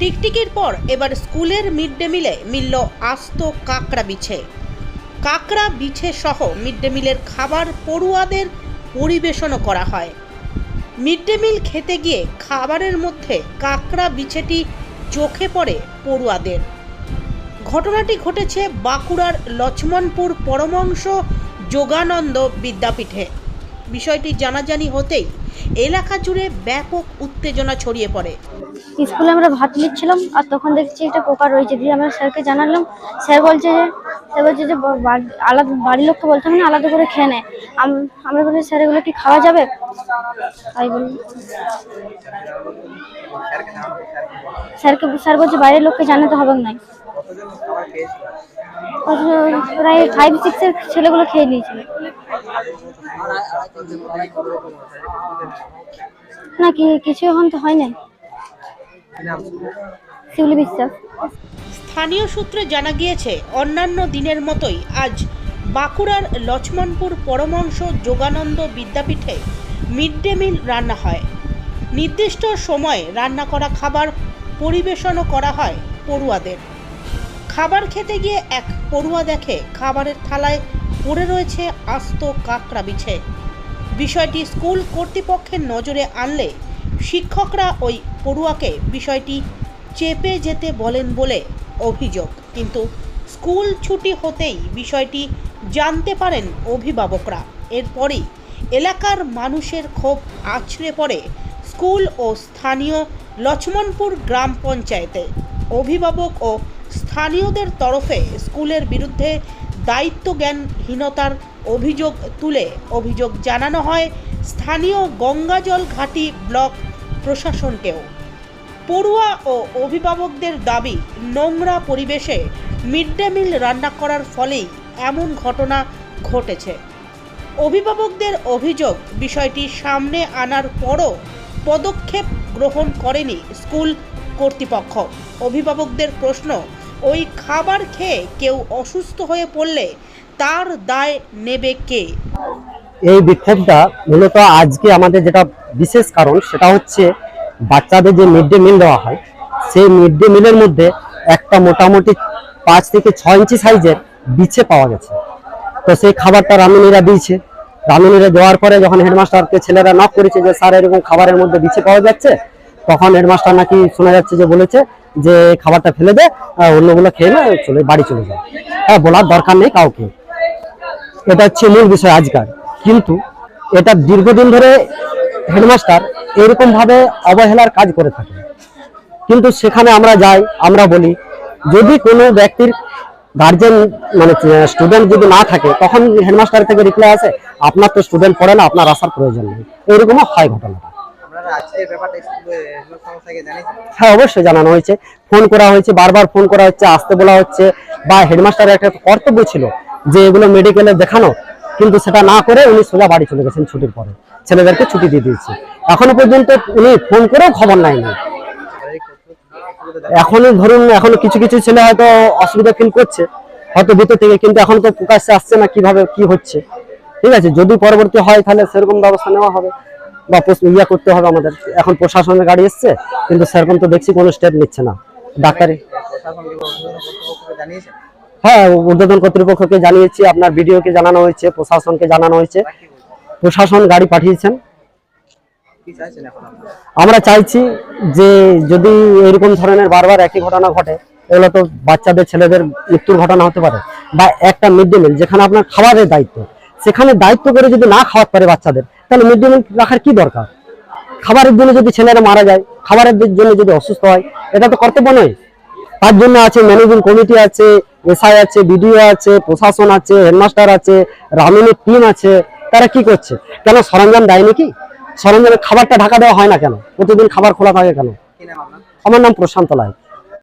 টিকটিকির পর এবার স্কুলের মিড ডে মিলে মিলল আস্ত কাঁকড়া বিছে। কাঁকড়া বিছে সহ মিড ডে মিলের খাবার পড়ুয়াদের পরিবেশনও করা হয়। মিড ডে মিল খেতে গিয়ে খাবারের মধ্যে কাঁকড়া বিছেটি চোখে পড়ে পড়ুয়াদের। ঘটনাটি ঘটেছে বাঁকুড়ার লক্ষ্মণপুর পরমংশ যোগানন্দ বিদ্যাপীঠে। বিষয়টি জানাজানি হতেই এলাকা জুড়ে ব্যাপক উত্তেজনা ছড়িয়ে পড়ে। স্কুলে আমরা ভাত নিচ্ছিলাম আর তখন দেখছি একটা পোকা রয়েছে। দিয়ে আমরা স্যারকে জানালাম, স্যার বলছে যে, স্যার বলছে যে আলাদা, বাড়ির লোককে বলতে হবে না, আলাদা করে খেয়ে নেয় আমরা বলি, স্যার, এগুলো কি খাওয়া যাবে? তাই বলি। স্যারকে, স্যার বলছে, বাইরের লোককে জানাতে হবে না প্রায় ফাইভ সিক্সের ছেলেগুলো খেয়ে নিয়েছিল। না কিছু এখন তো হয় নাই। শিউলি বিশ্বাস। স্থানীয় সূত্রে জানা গিয়েছে, অন্যান্য দিনের মতোই আজ বাঁকুড়ার লক্ষ্মণপুর পরমংশ যোগানন্দ বিদ্যাপীঠে মিড ডে মিল রান্না হয়। নির্দিষ্ট সময়ে রান্না করা খাবার পরিবেশনও করা হয় পড়ুয়াদের। খাবার খেতে গিয়ে এক পড়ুয়া দেখে খাবারের থালায় পড়ে রয়েছে আস্ত কাঁকড়া বিছে। বিষয়টি স্কুল কর্তৃপক্ষের নজরে আনলে শিক্ষকরা ওই পড়ুয়াকে বিষয়টি চেপে যেতে বলেন বলে অভিযোগ। কিন্তু স্কুল ছুটি হতেই বিষয়টি জানতে পারেন অভিভাবকরা। এরপরই এলাকার মানুষের ক্ষোভ আছড়ে পড়ে স্কুল ও স্থানীয় লক্ষ্মণপুর গ্রাম পঞ্চায়েতে। অভিভাবক ও স্থানীয়দের তরফে স্কুলের বিরুদ্ধে দায়িত্বজ্ঞানহীনতার অভিযোগ তুলে অভিযোগ জানানো হয় স্থানীয় গঙ্গাজল ঘাটি ব্লক প্রশাসনকেও। পড়ুয়া ও অভিভাবকদের দাবি, নোংরা পরিবেশে মিড ডে মিল রান্না করার ফলেই এমন ঘটনা ঘটেছে। অভিভাবকদের অভিযোগ, বিষয়টি সামনে আনার পরও পদক্ষেপ গ্রহণ করেনি স্কুল কর্তৃপক্ষ। অভিভাবকদের প্রশ্ন ওই খাবার খেয়ে কেউ অসুস্থ হয়ে পড়লে তার দায় নেবে কে? এই বিক্ষোভটা মূলত আজকে আমাদের যেটা বিশেষ কারণ, সেটা হচ্ছে বাচ্চাদের যে মিড ডে মিল দেওয়া হয়, সেই মিড ডে মিলের মধ্যে একটা মোটামুটি পাঁচ থেকে ছয় ইঞ্চি সাইজের বিছে পাওয়া গেছে। তো সেই খাবারটা রামিনীরা দিয়েছে। রামিনীরা দেওয়ার পরে যখন হেডমাস্টারকে ছেলেরা নক করেছে যে, স্যার, এরকম খাবারের মধ্যে বিছে পাওয়া যাচ্ছে? তখন হেডমাস্টার নাকি শোনা যাচ্ছে যে বলেছে যে খাবারটা ফেলে দে অন্যগুলো খেয়ে না, চলে, বাড়ি চলে যায় হ্যাঁ বলার দরকার নেই কাউকে। এটা হচ্ছে মূল বিষয় আজকাল। কিন্তু এটা দীর্ঘদিন ধরে হেডমাস্টার এরকম ভাবে অবহেলার কাজ করে থাকে। কিন্তু সেখানে আমরা যাই, আমরা বলি, যদি কোনো ব্যক্তির গার্জেন মানে স্টুডেন্ট যদি না থাকে, তখন হেডমাস্টার থেকে রিপ্লাই আসে, আপনার তো স্টুডেন্ট পড়ে না, আপনার আসার প্রয়োজন নেই। এরকমও হয় ঘটনাটা। হ্যাঁ অবশ্যই জানানো হয়েছে। ফোন করা হয়েছে, বারবার ফোন করা হচ্ছে, আসতে বলা হচ্ছে, বা হেডমাস্টারের একটা কর্তব্য ছিল যে এগুলো মেডিকেলে দেখানো, কিন্তু সেটা না করে উনি সোজা বাড়ি চলে গেছেন ছুটির পরে। ছেলেদেরকে ছুটি দিয়ে দিয়েছে। এখনও পর্যন্ত উনি ফোন করেও খবর শারীরিক এখনও ধরুন, এখনও কিছু কিছু ছেলে হয়তো অসুবিধা ফিল করছে। হয়তো ভিতর থেকে, কিন্তু এখন তো প্রকাশ্যে আসছে না কীভাবে, কি হচ্ছে। ঠিক আছে, যদি পরবর্তী হয়, তাহলে সেরকম ব্যবস্থা নেওয়া হবে। বা ইয়া করতে হবে আমাদের। এখন প্রশাসনের গাড়ি এসছে, কিন্তু সেরকম তো দেখছি কোনো স্টেপ নিচ্ছে না। ডাক্তারি হ্যাঁ ঊর্ধ্বতন কর্তৃপক্ষকে জানিয়েছি, আপনার বিডিওকে জানানো হয়েছে, প্রশাসনকে জানানো হয়েছে? প্রশাসন গাড়ি পাঠিয়েছেন। আমরা চাইছি যে যদি এরকম ধরনের বারবার একই ঘটনা ঘটে, এগুলো তো বাচ্চাদের, ছেলেদের মৃত্যুর ঘটনা হতে পারে। বা একটা মিড ডে মিল যেখানে আপনার খাবারের দায়িত্ব। সেখানে দায়িত্ব করে যদি না খাওয়াতে পারে বাচ্চাদের, তাহলে মিড ডে মিল রাখার কি দরকার? খাবারের জন্য যদি ছেলেরা মারা যায়, খাবারের জন্য যদি অসুস্থ হয়, এটা তো কর্তব্য নয়। তার জন্য আছে ম্যানেজিং কমিটি আছে এসআই আছে বিডিও আছে, প্রশাসন আছে হেডমাস্টার আছে, রামিনের টিম আছে, তারা কি করছে? কেন সরঞ্জাম দেয় নাকি সরঞ্জামের খাবারটা ঢাকা দেওয়া হয় না কেন? প্রতিদিন খাবার খোলা থাকে কেন? আমার নাম প্রশান্ত লাইক